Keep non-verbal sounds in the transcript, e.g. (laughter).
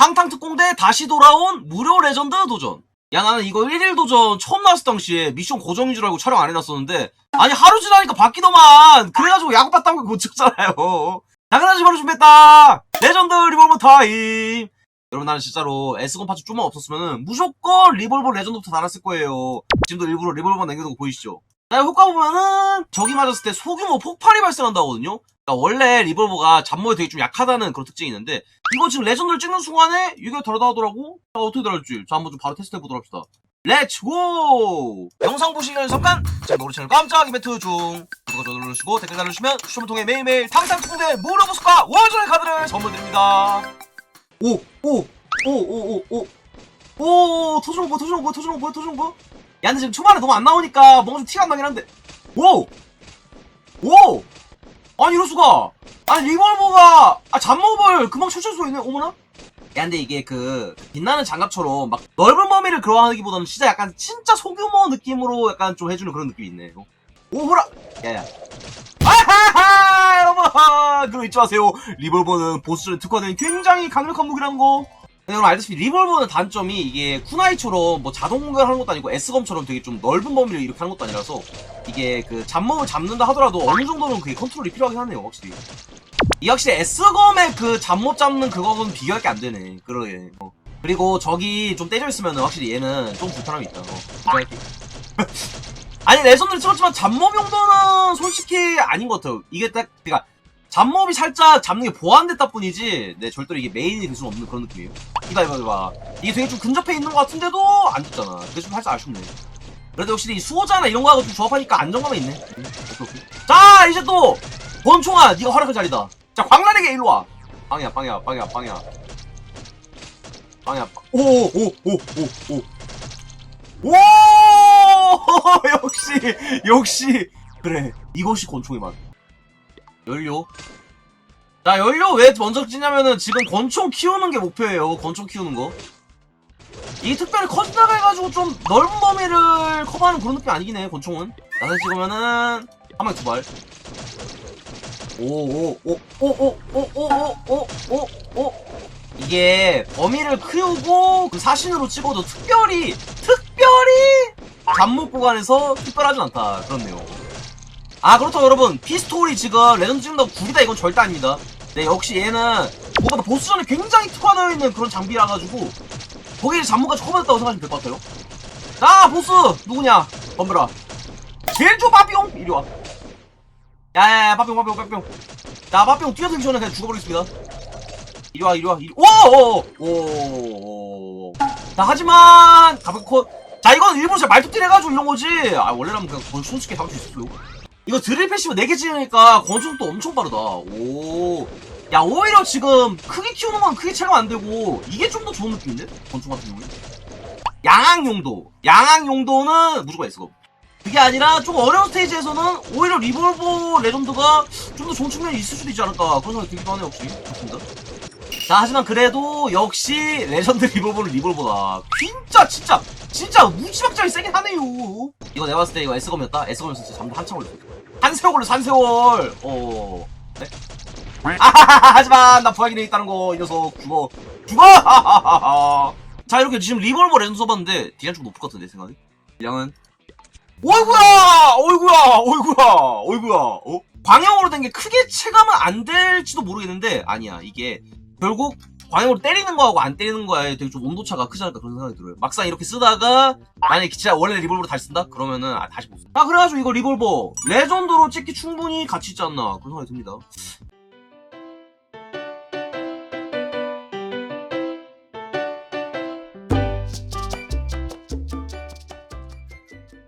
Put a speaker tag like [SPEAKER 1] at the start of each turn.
[SPEAKER 1] 방탕특공대 다시 돌아온 무료 레전드 도전. 야 나는 이거 1일 도전 처음 나왔을 당시에 미션 고정인 줄 알고 촬영 안 해놨었는데 아니 하루 지나니까 바뀌더만! 그래가지고 야구 봤다고 못 찍잖아요. 자 그래가지고 바로 준비했다! 레전드 리볼버 타임! 여러분 나는 진짜로 S건 파츠 좀만 없었으면 무조건 리볼버 레전드부터 달았을 거예요. 지금도 일부러 리볼버 남겨둔 거 보이시죠? 자 효과 보면은 적이 맞았을 때 소규모 폭발이 발생한다거든요 그러니까 원래 리볼버가 잡모에 되게 좀 약하다는 그런 특징이 있는데 이거 지금 레전드를 찍는 순간에 이게 다르다더라고 자 어떻게 다를지 자 한번 좀 바로 테스트 해보도록 합시다 렛츠고! 영상 전에 잠깐 제가 우리 채널 깜짝 이벤트 중 구독과 좋아요 눌러주시고 댓글 달아주시면 추첨을 통해 매일매일 탕탕 특공대 무료 보스과 월전의 카드를 선물 드립니다 오! 오! 오! 오! 오! 오! 오! 터지는 거 터지는 거 터지는 거 터지는 거 야 근데 지금 초반에 너무 안 나오니까 뭔가 좀 티가 안 나긴 한데 오! 오! 아니 이럴 수가. 아니 리볼버가 아 잡몹을 금방 쳐칠 수 있네 어머나? 야 근데 이게 그 빛나는 장갑처럼 막 넓은 범위를 그러하기보다는 진짜 약간 진짜 소규모 느낌으로 약간 좀 해주는 그런 느낌이 있네 요 오호라! 야야. 아하하 여러분! 그거 잊지 마세요. 리볼버는 보스전에 특화된 굉장히 강력한 무기라는 거 네, 여러분 알다시피 리볼버는 단점이 이게 쿠나이처럼 뭐 자동 공격하는 것도 아니고 S검처럼 되게 좀 넓은 범위를 이렇게 하는 것도 아니라서 이게 그 잡몹을 잡는다 하더라도 어느 정도는 그게 컨트롤이 필요하긴 하네요 확실히. 이 확실히 S검의 그 잡몹 잡는 그거는 비교할 게 안 되네. 그러게. 어. 그리고 적이 좀 떼져 있으면 확실히 얘는 좀 불편함이 있다. 어. (laughs) 아니 레전드를 찍었지만 잡몹 용도는 솔직히 아닌 것 같아요. 이게 딱 그니까 잡몹이 살짝 잡는 게 보완됐다 뿐이지. 네 절대로 이게 메인이 될 수는 없는 그런 느낌이에요. 이봐 이봐 이봐. 이게 되게 좀 근접해 있는 것 같은데도 안 됐잖아. 그게 좀 살짝 아쉽네. 그래도 확실히 이 수호자나 이런 거하고 좀 조합하니까 안정감이 있네. 자 이제 또 권총아 네가 활약할 자리다. 자 광란에게 일로 와. 빵이야 빵이야 빵이야 빵이야. 빵이야 오오오오오오. 오! (laughs) 역시 역시. 그래 이것이 권총의 맛 연료 자 연료 왜 먼저 찍냐면은 지금 권총 키우는 게 목표예요 권총 키우는 거 이게 특별히 커진다고 해가지고 좀 넓은 범위를 커버하는 그런 느낌 아니긴 해 권총은 나사 찍으면은 한 방에 두발 오오오오오오오오오오 이게 범위를 키우고 그 사신으로 찍어도 특별히 특별히 잡목 구간에서 특별하진 않다 그렇네요 아 그렇다고 여러분. 피스톨이 지금 레전드 찍는다고 구리다 이건 절대 아닙니다. 네 역시 얘는 무엇보다 보스전에 굉장히 특화되어 있는 그런 장비라 가지고 거기에 잡목까지 커버됐다고 생각하시면 될 것 같아요. 자 보스! 누구냐? 덤벼라. 제일 좋아 빠삐용? 이리 와. 야야야 빠삐용 빠삐용 빠삐용. 자 빠삐용 뛰어들기 전에 그냥 죽어버리겠습니다. 이리 와 이리 와 이리 오오오오 자 하지만 가볍고 자 이건 일부러 제가 말뚝질 해가지고 이런 거지. 아 원래라면 그냥 건 손쉽게 잡을 수 있었어요 이거 드릴 패시브 4개 찍으니까 권총도 엄청 빠르다. 오. 야 오히려 지금 크게 키우는 건 크게 체감 안 되고 이게 좀 더 좋은 느낌인데? 권총 같은 경우에 양악 용도. 양악 용도는 무조건 S고 그게 아니라 좀 어려운 스테이지에서는 오히려 리볼버 레전드가 좀 더 좋은 측면이 있을 수도 있지 않을까 그런 생각이 들기도 하네요 역시? 좋습니다. 자 하지만 그래도 역시 레전드 리볼버는 리볼버다. 진짜 진짜 진짜 무지막지하게 세긴 하네요. 이거 내가 봤을 때 이거 S검이었다? S검이었어 진짜 잠도 한참 걸렸어 한세월 걸려 한세월. 어. 네? 아하하 하지만 나 부하기능 있다는 거 이 녀석. 죽어. 죽어! 자 이렇게 지금 리볼버 레전드 써봤는데 딜량 좀 높을 것 같은데 내 생각에. 딜량은? 어이구야! 어이구야! 어이구야! 어이구야! 어? 광역으로 된 게 크게 체감은 안 될지도 모르겠는데 아니야. 이게 결국 광역으로 때리는 거하고 안 때리는 거에 되게 좀 온도차가 크지 않을까 그런 생각이 들어요. 막상 이렇게 쓰다가 만약에 진짜 원래 리볼버로 다시 쓴다? 그러면은 아 다시 못 써. 아 그래가지고 이거 리볼버 레전드로 찍기 충분히 가치 있지 않나 그런 생각이 듭니다.